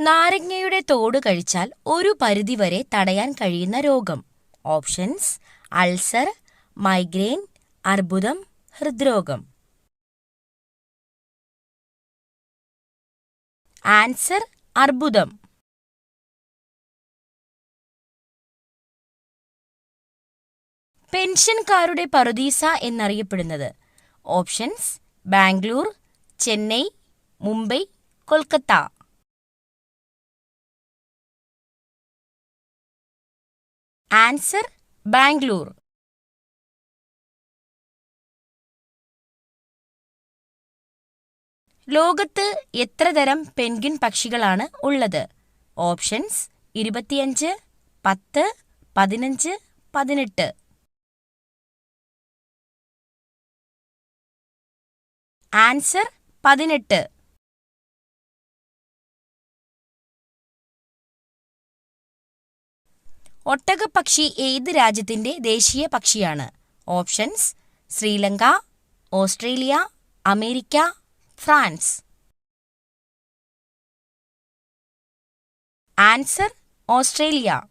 നാരങ്ങയുടെ തോട് കഴിച്ചാൽ ഒരു പരിധിവരെ തടയാൻ കഴിയുന്ന രോഗം. ഓപ്ഷൻസ് അൾസർ മൈഗ്രെയിൻ അർബുദം ഹൃദ്രോഗം. ആൻസർ അർബുദം. പെൻഷൻകാരുടെ പറുദീസ എന്നറിയപ്പെടുന്നത്. ഓപ്ഷൻസ് ബാംഗ്ലൂർ ചെന്നൈ മുംബൈ കൊൽക്കത്ത. ആൻസർ ബാംഗ്ലൂർ. ലോകത്ത് എത്ര തരം പെൻഗിൻ പക്ഷികളാണ് ഉള്ളത്? ഓപ്ഷൻസ് ഇരുപത്തിയഞ്ച് പത്ത് പതിനഞ്ച് പതിനെട്ട്. ആൻസർ പതിനെട്ട്. ഒട്ടകപ്പക്ഷി ഏത് രാജ്യത്തിന്റെ ദേശീയ പക്ഷിയാണ്? Options Sri Lanka Australia America France. Answer Australia.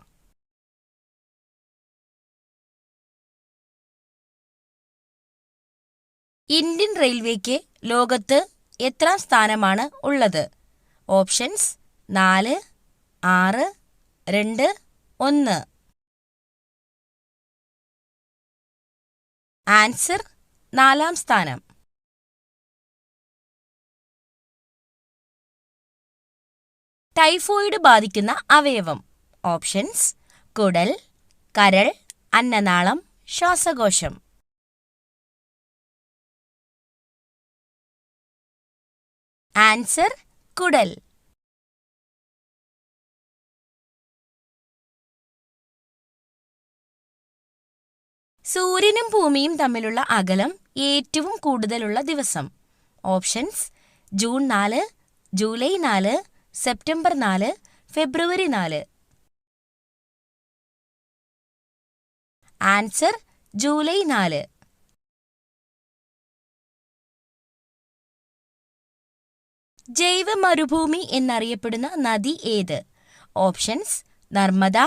Indian റെയിൽവേക്ക് ലോകത്ത് എത്രാം സ്ഥാനമാണ് ഉള്ളത്? ഓപ്ഷൻസ് നാല് ആറ് രണ്ട് ഒന്ന്. ആൻസർ നാലാം സ്ഥാനം. ടൈഫോയിഡ് ബാധിക്കുന്ന അവയവം. ഓപ്ഷൻസ് കുടൽ കരൾ അന്നനാളം ശ്വാസകോശം. ആൻസർ കുടൽ. സൂര്യനും ഭൂമിയും തമ്മിലുള്ള അകലം ഏറ്റവും കൂടുതലുള്ള ദിവസം. ഓപ്ഷൻസ് ജൂൺ നാല് ജൂലൈ നാല് സെപ്റ്റംബർ നാല് ഫെബ്രുവരി നാല്. ആൻസർ ജൂലൈ നാല്. ജൈവ മരുഭൂമി എന്നറിയപ്പെടുന്ന നദി ഏത്? ഓപ്ഷൻസ് നർമ്മദ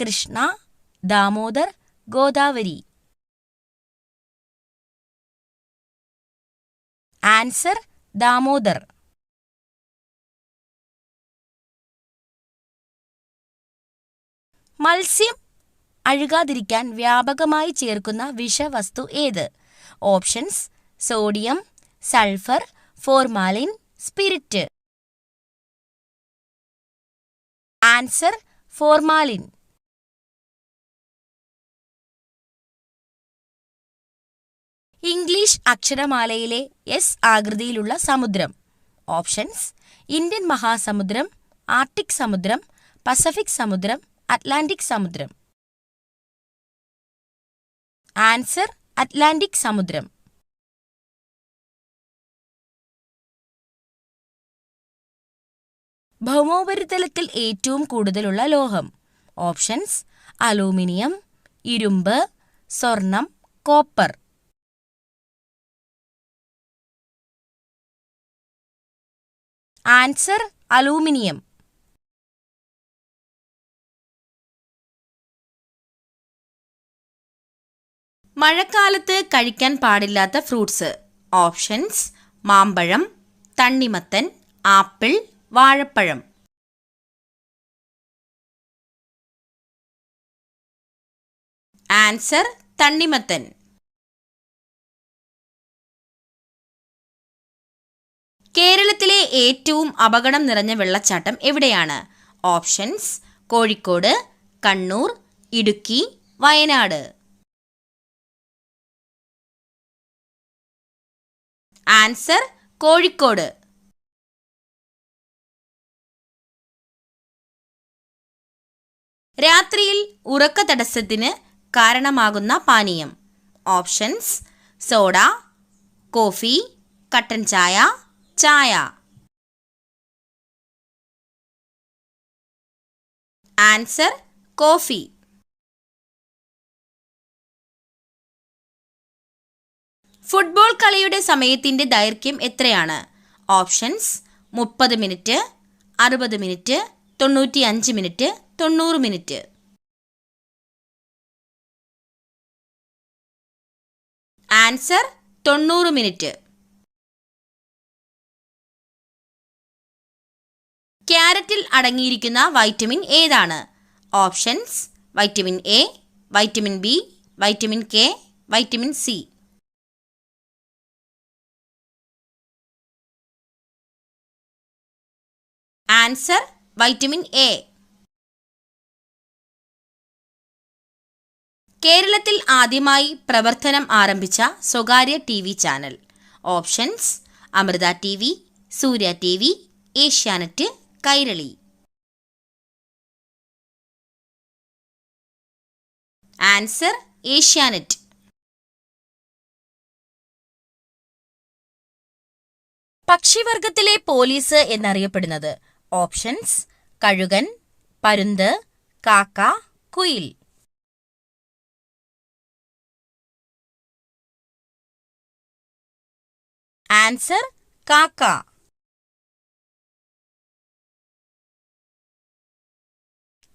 കൃഷ്ണ ദാമോദർ ഗോദാവരി. ആൻസർ ദാമോദർ. മത്സ്യം അഴുകാതിരിക്കാൻ വ്യാപകമായി ചേർക്കുന്ന വിഷവസ്തു ഏത്? Options sodium sulphur formalin spirit. Answer formalin. English അക്ഷരമാലയിലെ S ആകൃതിയിലുള്ള സമുദ്രം. ഓപ്ഷൻസ് ഇന്ത്യൻ മഹാസമുദ്രം ആർട്ടിക് സമുദ്രം പസഫിക് സമുദ്രം അറ്റ്ലാന്റിക് സമുദ്രം. ആൻസർ അറ്റ്ലാന്റിക് സമുദ്രം. ഭൗമോപരിതലത്തിൽ ഏറ്റവും കൂടുതലുള്ള ലോഹം. ഓപ്ഷൻസ് അലൂമിനിയം ഇരുമ്പ് സ്വർണം കോപ്പർ. ആൻസർ അലൂമിനിയം മഴക്കാലത്ത് കഴിക്കാൻ പാടില്ലാത്ത ഫ്രൂട്ട്സ്. ഓപ്ഷൻസ് മാമ്പഴം തണ്ണിമത്തൻ ആപ്പിൾ വാഴപ്പഴം. ആൻസർ തണ്ണിമത്തൻ. കേരളത്തിലെ ഏറ്റവും അപകടം നിറഞ്ഞ വെള്ളച്ചാട്ടം എവിടെയാണ്? ഓപ്ഷൻസ് കോഴിക്കോട് കണ്ണൂർ ഇടുക്കി വയനാട്. ആൻസർ കോഴിക്കോട്. രാത്രിയിൽ ഉറക്ക തടസ്സത്തിന് കാരണമാകുന്ന പാനീയം. ഓപ്ഷൻസ് സോഡ കോഫി കട്ടൻ ചായ ചായ. Answer coffee. ഫുട്ബോൾ കളിയുടെ സമയത്തിന്റെ ദൈർഘ്യം എത്രയാണ്? ഓപ്ഷൻസ് മുപ്പത് മിനിറ്റ് അറുപത് മിനിറ്റ് തൊണ്ണൂറ്റി അഞ്ച് മിനിറ്റ് തൊണ്ണൂറ് മിനിറ്റ്. ആൻസർ തൊണ്ണൂറ് മിനിറ്റ്. ക്യാരറ്റിൽ അടങ്ങിയിരിക്കുന്ന വൈറ്റമിൻ ഏതാണ്? Options vitamin A vitamin B vitamin K vitamin C answer vitamin A കേരളത്തിൽ ആദ്യമായി പ്രവർത്തനം ആരംഭിച്ച സ്വകാര്യ T V channel. Options Amrita T V Surya T V Asianet Kairali. Answer Asianet. പക്ഷിവർഗത്തിലെ police എന്നറിയപ്പെടുന്നത് ഓപ്ഷൻസ് കഴുകൻ പരുന്ത് കാക്ക കുയിൽ. ആൻസർ കാക്ക.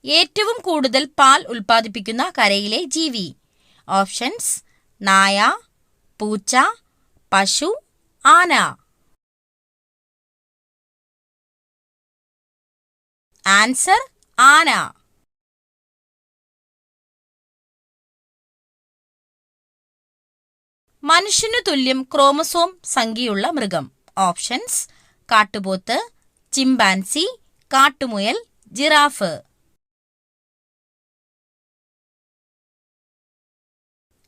ഏറ്റവും കൂടുതൽ പാൽ ഉൽപ്പാദിപ്പിക്കുന്ന കരയിലെ ജീവി. ഓപ്ഷൻസ് നായ പൂച്ച പശു ആന. ആൻസർ ആന. മനുഷ്യനു തുല്യം ക്രോമസോം സംഖ്യയുള്ള മൃഗം. ഓപ്ഷൻസ് കാട്ടുപോത്ത് ചിമ്പാൻസി കാട്ടുമുയൽ ജിറാഫ്.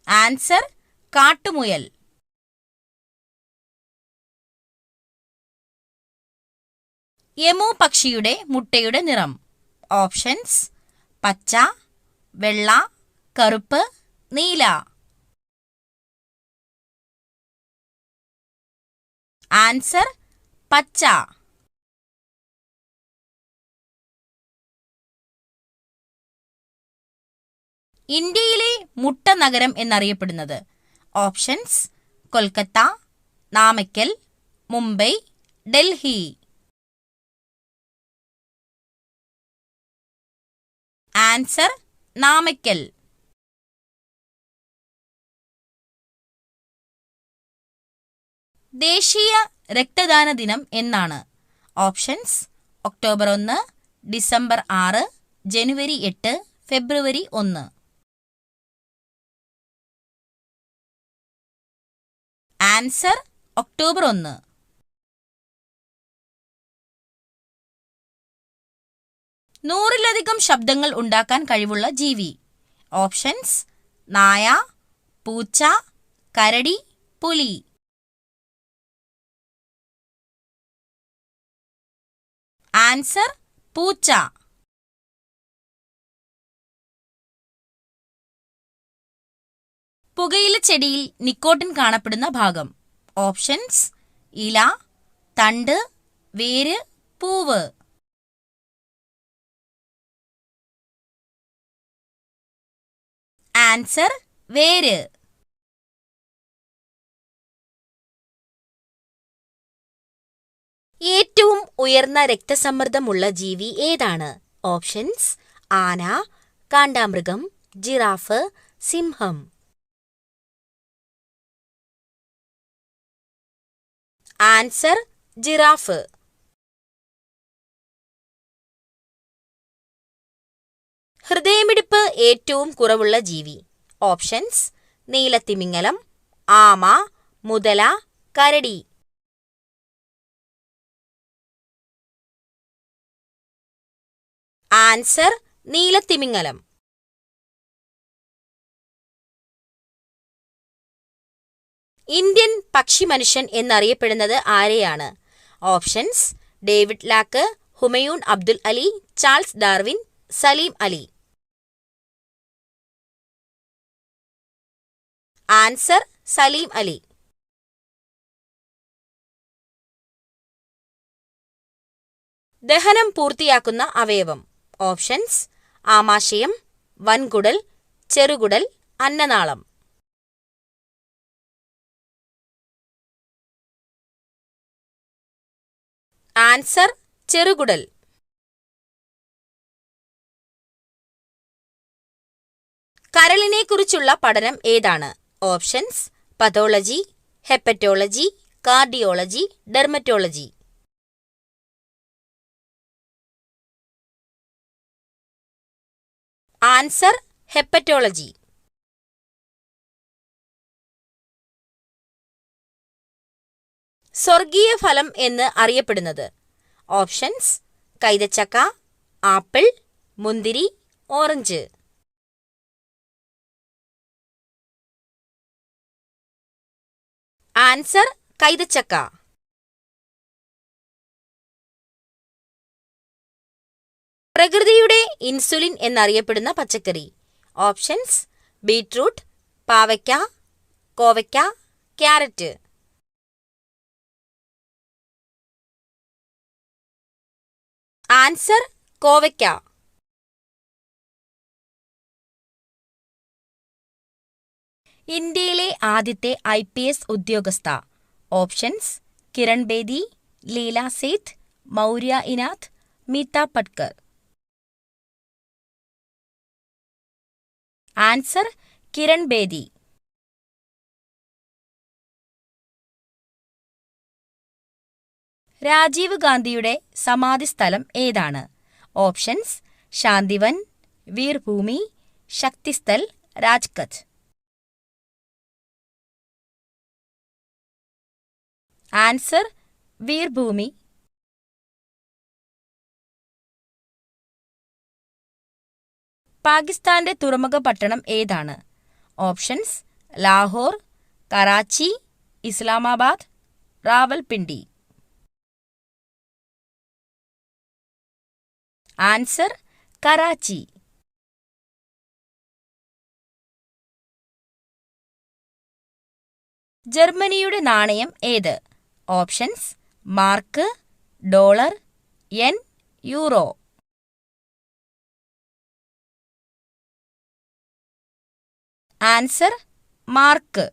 ആൻസർ കാട്ടുമുയൽ. യമു പക്ഷിയുടെ മുട്ടയുടെ നിറം. ഓപ്ഷൻസ് പച്ച വെള്ള കറുപ്പ് നീല. ആൻസർ പച്ച. ഇന്ത്യയിലെ മുട്ട നഗരം എന്നറിയപ്പെടുന്നത്. ഓപ്ഷൻസ് കൊൽക്കത്ത നാമക്കൽ മുംബൈ ഡൽഹി. ആൻസർ നാമക്കൽ. ദേശീയ രക്തദാന ദിനം എന്നാണ്. ഓപ്ഷൻസ് ഒക്ടോബർ ഒന്ന് ഡിസംബർ ആറ് ജനുവരി എട്ട് ഫെബ്രുവരി ഒന്ന്. ആൻസർ ഒക്ടോബർ ഒന്ന്. നൂറിലധികം ശബ്ദങ്ങൾ ഉണ്ടാക്കാൻ കഴിവുള്ള ജീവി. ഓപ്ഷൻസ് നായ പൂച്ച കരടി പുലി. ആൻസർ പൂച്ച. പുകയില ചെടിയിൽ നിക്കോട്ടിൻ കാണപ്പെടുന്ന ഭാഗം. ഓപ്ഷൻസ് ഇല തണ്ട് വേര് പൂവ്. ആൻസർ വേര്. ഏറ്റവും ഉയർന്ന രക്തസമ്മർദ്ദമുള്ള ജീവി ഏതാണ്? ഓപ്ഷൻസ് ആന കാണ്ടാമൃഗം ജിറാഫ് സിംഹം. Answer giraffe. ഹൃദയമിടിപ്പ് ഏറ്റവും കുറവുള്ള ജീവി. ഓപ്ഷൻസ് നീലത്തിമിങ്ങലം ആമ മുതല കരടി. ആൻസർ നീലത്തിമിങ്ങലം ഇന്ത്യൻ പക്ഷി മനുഷ്യൻ എന്നറിയപ്പെടുന്നത് ആരെയാണ്? Options David Lack Humayun Abdul Ali Charles Darwin Salim Ali. Answer Salim Ali. ദഹനം പൂർത്തിയാക്കുന്ന അവയവം. ഓപ്ഷൻസ് ആമാശയം വൻകുടൽ ചെറുകുടൽ അന്നനാളം. ആൻസർ ചെറുകുടൽ. കരളിനെക്കുറിച്ചുള്ള പഠനം ഏതാണ്? Options pathology hepatology cardiology dermatology. Answer hepatology. സ്വർഗീയ ഫലം എന്ന് അറിയപ്പെടുന്നത്. ഓപ്ഷൻസ് കൈതച്ചക്ക ആപ്പിൾ മുന്തിരി ഓറഞ്ച്. ആൻസർ കൈതച്ചക്ക. പ്രകൃതിയുടെ ഇൻസുലിൻ എന്നറിയപ്പെടുന്ന പച്ചക്കറി. ഓപ്ഷൻസ് ബീട്രൂട്ട് പാവയ്ക്ക കോവയ്ക്ക ക്യാരറ്റ്. ആൻസർ കോവയ്ക്ക. ഇന്ത്യയിലെ ആദ്യത്തെ ഐ പി എസ് ഉദ്യോഗസ്ഥ. ഓപ്ഷൻസ് കിരൺ ബേദി ലീല സേത്ത് മൗര്യ ഇനാഥ് മീത പട്കർ. ആൻസർ കിരൺ ബേദി. രാജീവ് ഗാന്ധിയുടെ സമാധി സ്ഥലം ഏതാണ്? Options Shantivan Veerbhumi Shakti Sthal Rajghat answer Veerbhumi. പാകിസ്ഥാന്റെ തുറമുഖ പട്ടണം ഏതാണ്? ഓപ്ഷൻസ് ലാഹോർ കറാച്ചി ഇസ്ലാമാബാദ് റാവൽപിണ്ടി. ആൻസർ കറാച്ചി ജർമ്മനിയുടെ നാണയം ഏത്? Options mark dollar yen euro answer mark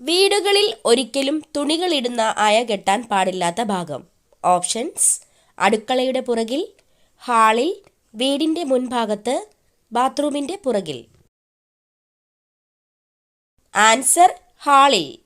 വീടുകളിൽ ഒരിക്കലും തുണികളിടുന്ന അയ കെട്ടാൻ പാടില്ലാത്ത ഭാഗം. ഓപ്ഷൻസ് അടുക്കളയുടെ പുറകിൽ ഹാളിൽ വീടിന്റെ മുൻഭാഗത്ത് ബാത്റൂമിന്റെ പുറകിൽ. ആൻസർ ഹാളിൽ.